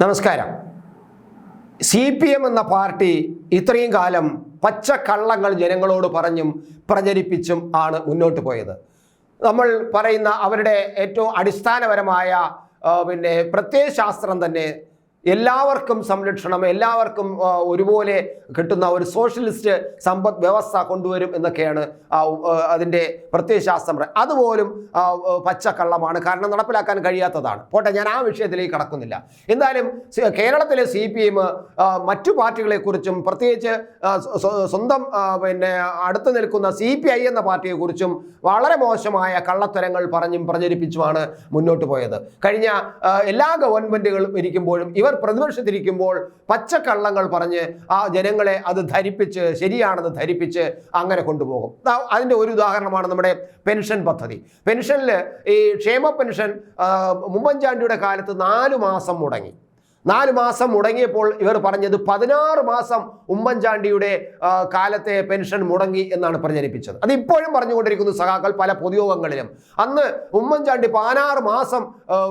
നമസ്കാരം. C P M എന്ന party ഇത്രയും കാലം പച്ചക്കള്ളങ്ങൾ ജനങ്ങളോട് പറഞ്ഞും പ്രചരിപ്പിച്ചും ആണ് മുന്നോട്ട് പോയത്. നമ്മൾ പറയുന്ന അവരുടെ ഏറ്റവും അടിസ്ഥാനപരമായ പിന്നെ പ്രത്യയശാസ്ത്രം തന്നെ എല്ലാവർക്കും സംരക്ഷണം എല്ലാവർക്കും ഒരുപോലെ കിട്ടുന്ന ഒരു സോഷ്യലിസ്റ്റ് സമ്പദ് വ്യവസ്ഥ കൊണ്ടുവരും എന്നൊക്കെയാണ് അതിന്റെ പ്രത്യയശാസ്ത്രം. അതുപോലും പച്ചക്കള്ളമാണ്. കാരണം നടപ്പിലാക്കാൻ കഴിയാത്തതാണ്. പോട്ടെ ഞാൻ ആ വിഷയത്തിലേക്ക് കടക്കുന്നില്ല. എന്തായാലും കേരളത്തിലെ സി പി എം മറ്റു പാർട്ടികളെക്കുറിച്ചും പ്രത്യേകിച്ച് സ്വന്തം പിന്നെ അടുത്ത് നിൽക്കുന്ന സി പി ഐ എന്ന പാർട്ടിയെക്കുറിച്ചും വളരെ മോശമായ കള്ളത്തരങ്ങൾ പറഞ്ഞും പ്രചരിപ്പിച്ചുമാണ് മുന്നോട്ട് പോയത്. കഴിഞ്ഞ എല്ലാ ഗവൺമെന്റുകളും ഇരിക്കുമ്പോഴും ഇവർ പ്രതിപക്ഷത്തിരിക്കുമ്പോൾ പച്ചക്കള്ളങ്ങൾ പറഞ്ഞ് ആ ജനങ്ങളെ അത് ധരിപ്പിച്ച് ശരിയാണെന്ന് ധരിപ്പിച്ച് അങ്ങനെ കൊണ്ടുപോകും. അതിന്റെ ഒരു ഉദാഹരണമാണ് നമ്മുടെ പെൻഷൻ പദ്ധതി. പെൻഷനിൽ ഈ ക്ഷേമ പെൻഷൻ മുമ്പൻചാണ്ടിയുടെ കാലത്ത് നാല് മാസം മുടങ്ങി. നാല് മാസം മുടങ്ങിയപ്പോൾ ഇവർ പറഞ്ഞത് പതിനാറ് മാസം ഉമ്മൻചാണ്ടിയുടെ കാലത്തെ പെൻഷൻ മുടങ്ങി എന്നാണ് പ്രചരിപ്പിച്ചത്. അത് ഇപ്പോഴും പറഞ്ഞുകൊണ്ടിരിക്കുന്നു സഖാക്കൾ പല പൊതുയോഗങ്ങളിലും. അന്ന് ഉമ്മൻചാണ്ടി പതിനാറ് മാസം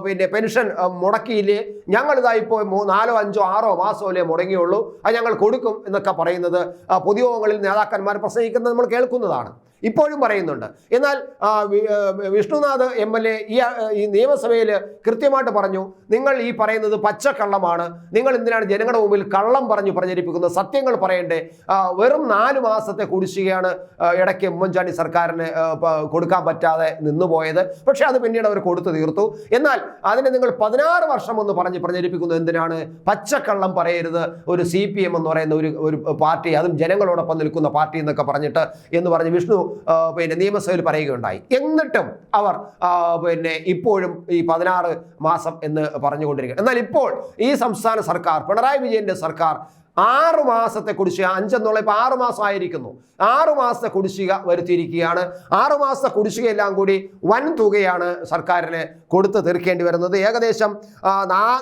പിന്നെ പെൻഷൻ മുടക്കിയില്ലേ? ഞങ്ങളിതാ ഇപ്പോൾ നാലോ അഞ്ചോ ആറോ മാസമല്ലേ മുടങ്ങിയുള്ളൂ. അത് ഞങ്ങൾ കൊടുക്കും എന്നൊക്കെ പറയുന്നത് പൊതുയോഗങ്ങളിൽ നേതാക്കന്മാർ പ്രസംഗിക്കുന്നത് നമ്മൾ കേൾക്കുന്നതാണ്. ഇപ്പോഴും പറയുന്നുണ്ട്. എന്നാൽ വിഷ്ണുനാഥ് എം എൽ എ ഈ നിയമസഭയിൽ കൃത്യമായിട്ട് പറഞ്ഞു നിങ്ങൾ ഈ പറയുന്നത് പച്ചക്കള്ളമാണ്. നിങ്ങൾ എന്തിനാണ് ജനങ്ങളുടെ മുമ്പിൽ കള്ളം പറഞ്ഞു പ്രചരിപ്പിക്കുന്നത്? സത്യങ്ങൾ പറയണ്ടേ? വെറും നാല് മാസത്തെ കുടിശ്ശികയാണ് ഇടയ്ക്ക് ഉമ്മൻചാണ്ടി സർക്കാരിന് കൊടുക്കാൻ പറ്റാതെ നിന്നുപോയത്. പക്ഷേ അത് പിന്നീട് അവർ കൊടുത്തു തീർത്തു. എന്നാൽ അതിനെ നിങ്ങൾ പതിനാറ് വർഷം എന്ന് പറഞ്ഞ് പ്രചരിപ്പിക്കുന്നത് എന്തിനാണ്? പച്ചക്കള്ളം പറയരുത്. ഒരു സി പി എം എന്ന് പറയുന്ന ഒരു ഒരു പാർട്ടി അതും ജനങ്ങളോടൊപ്പം നിൽക്കുന്ന പാർട്ടി എന്നൊക്കെ പറഞ്ഞിട്ട് എന്ന് പറഞ്ഞ് വിഷ്ണു പിന്നെ നിയമസഭയിൽ പറയുകയുണ്ടായി. എന്നിട്ടും അവർ പിന്നെ ഇപ്പോഴും ഈ പതിനാറ് മാസം എന്ന് പറഞ്ഞുകൊണ്ടിരിക്കുക എന്നാൽ ഇപ്പോൾ ഈ സംസ്ഥാന സർക്കാർ പിണറായി വിജയന്റെ സർക്കാർ ആറു മാസത്തെ കുടിശ്ശിക അഞ്ചെന്നുള്ള ഇപ്പോൾ ആറു മാസം ആയിരിക്കുന്നു. ആറ് മാസത്തെ കുടിശ്ശിക വരുത്തിയിരിക്കുകയാണ്. ആറു മാസത്തെ കുടിശ്ശിക എല്ലാം കൂടി വൻ തുകയാണ് സർക്കാരിന് കൊടുത്തു തീർക്കേണ്ടി വരുന്നത്. ഏകദേശം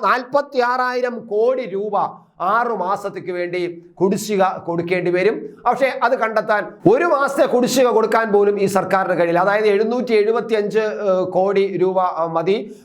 നാൽപ്പത്തി ആറായിരം കോടി രൂപ ആറു മാസത്തേക്ക് വേണ്ടി കുടിശ്ശിക കൊടുക്കേണ്ടി വരും. പക്ഷേ അത് കണ്ടെത്താൻ ഒരു മാസത്തെ കുടിശ്ശിക കൊടുക്കാൻ പോലും ഈ സർക്കാരിന് കഴിയില്ല. അതായത് എഴുന്നൂറ്റി എഴുപത്തി അഞ്ച് കോടി രൂപ മതി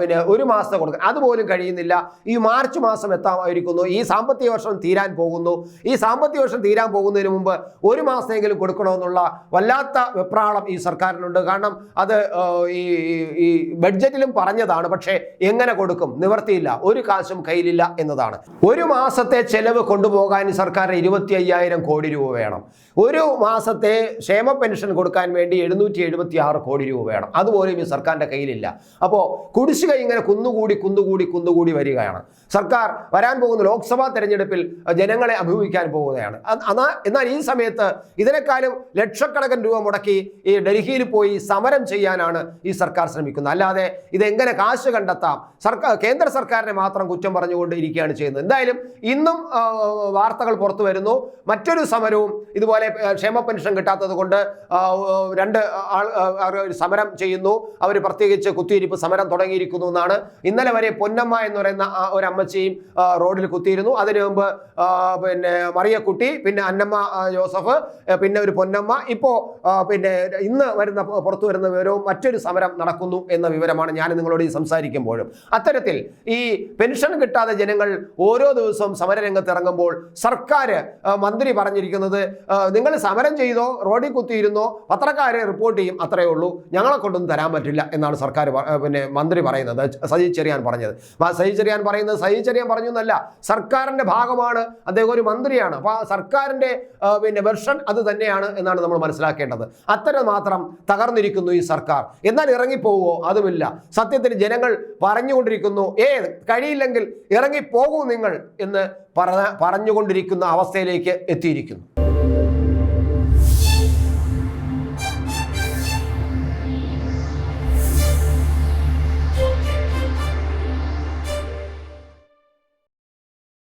പിന്നെ ഒരു മാസത്തെ കൊടുക്കാൻ അതുപോലും കഴിയുന്നില്ല. ഈ മാർച്ച് മാസം എത്താമായിരിക്കുന്നു. ഈ സാമ്പത്തിക വർഷം തീരാൻ പോകുന്നു. ഈ സാമ്പത്തിക വർഷം തീരാൻ പോകുന്നതിന് മുമ്പ് ഒരു മാസമെങ്കിലും കൊടുക്കണമെന്നുള്ള വല്ലാത്ത വെപ്രാളം ഈ സർക്കാരിനുണ്ട്. കാരണം അത് ഈ ഈ- ബഡ്ജറ്റിലും പറഞ്ഞതാണ്. പക്ഷേ എങ്ങനെ കൊടുക്കും? നിവർത്തിയില്ല. ഒരു കാശും കയ്യിലില്ല എന്നതാണ്. ഒരു മാസത്തെ ചെലവ് കൊണ്ടുപോകാൻ സർക്കാർ ഇരുപത്തി അയ്യായിരം കോടി രൂപ വേണം. ഒരു മാസത്തെ ക്ഷേമ പെൻഷൻ കൊടുക്കാൻ വേണ്ടി എഴുന്നൂറ്റി എഴുപത്തി ആറ് കോടി രൂപ വേണം. അതുപോലും ഈ സർക്കാരിന്റെ കയ്യിലില്ല. അപ്പോൾ കുടിശ്ശിക ഇങ്ങനെ കുന്നുകൂടി കുന്നുകൂടി കുന്നുകൂടി വരികയാണ്. സർക്കാർ വരാൻ പോകുന്ന ലോക്സഭാ തെരഞ്ഞെടുപ്പിൽ ജനങ്ങളെ അഭിമുഖിക്കാൻ പോകുകയാണ്. എന്നാൽ ഈ സമയത്ത് ഇതിനേക്കാളും ലക്ഷക്കണക്കിന് രൂപ മുടക്കി ഈ ഡൽഹിയിൽ പോയി സമരം ചെയ്യാനാണ് ഈ സർക്കാർ ശ്രമിക്കുന്നത്. അല്ലാതെ ഇതെങ്ങനെ കാശ് കണ്ടെത്താം? സർക്കാർ കേന്ദ്ര സർക്കാരിനെ മാത്രം കുറ്റം പറഞ്ഞുകൊണ്ട് ഇരിക്കുകയാണ് ചെയ്യുന്നത്. എന്തായാലും ഇന്നും വാർത്തകൾ പുറത്തു വരുന്നു. മറ്റൊരു സമരവും ഇതുപോലെ ക്ഷേമ പെൻഷൻ കിട്ടാത്തത് കൊണ്ട് രണ്ട് ആൾ സമരം ചെയ്യുന്നു. അവർ പ്രത്യേകിച്ച് കുത്തിയിരിപ്പ് സമരം തുടങ്ങിയിരിക്കുന്നു എന്നാണ്. ഇന്നലെ വരെ പൊന്നമ്മ എന്ന് പറയുന്ന ഒരു അമ്മച്ചിയും റോഡിൽ കുത്തിയിരുന്നു. അതിനു മുമ്പ് പിന്നെ മറിയക്കുട്ടി പിന്നെ അന്നമ്മ ജോസഫ് പിന്നെ ഒരു പൊന്നമ്മ. ഇപ്പോൾ പിന്നെ ഇന്ന് വരുന്ന പുറത്തു വരുന്ന വിവരവും മറ്റൊരു സമരം നടക്കുന്നു എന്ന വിവരമാണ് ഞാൻ നിങ്ങളോട് സംസാരിക്കുമ്പോഴും. അത്തരത്തിൽ ഈ പെൻഷൻ കിട്ടാതെ ജനങ്ങൾ ഓരോ ദിവസവും സമരരംഗത്ത് ഇറങ്ങുമ്പോൾ സർക്കാർ മന്ത്രി പറഞ്ഞിരിക്കുന്നത് നിങ്ങൾ സമരം ചെയ്തോ റോഡിൽ കുത്തിയിരുന്നോ പത്രക്കാരെ റിപ്പോർട്ട് ചെയ്യും അത്രയേ ഉള്ളൂ. ഞങ്ങളെ കൊണ്ടൊന്നും തരാൻ പറ്റില്ല എന്നാണ് സർക്കാർ പിന്നെ മന്ത്രി പറയുന്നത്. സജി ചെറിയാൻ പറഞ്ഞത്. സജി ചെറിയാൻ പറയുന്നത് സജി ചെറിയാൻ പറഞ്ഞു എന്നല്ല സർക്കാരിന്റെ ഭാഗമാണ് അദ്ദേഹം ഒരു മന്ത്രിയാണ്. അപ്പോൾ ആ സർക്കാരിന്റെ പിന്നെ വെർഷൻ അത് തന്നെയാണ് എന്നാണ് നമ്മൾ മനസ്സിലാക്കേണ്ടത്. അത്തരം മാത്രം തകർന്നിരിക്കുന്നു ഈ സർക്കാർ. എന്നാൽ ഇറങ്ങിപ്പോവോ? അതുമില്ല. സത്യത്തിൽ ജനങ്ങൾ പറഞ്ഞുകൊണ്ടിരിക്കുന്നു ഏ കഴിയില്ലെങ്കിൽ ഇറങ്ങിപ്പോകൂ നിങ്ങൾ എന്ന് പറഞ്ഞ പറഞ്ഞുകൊണ്ടിരിക്കുന്ന അവസ്ഥയിലേക്ക് എത്തിയിരിക്കുന്നു.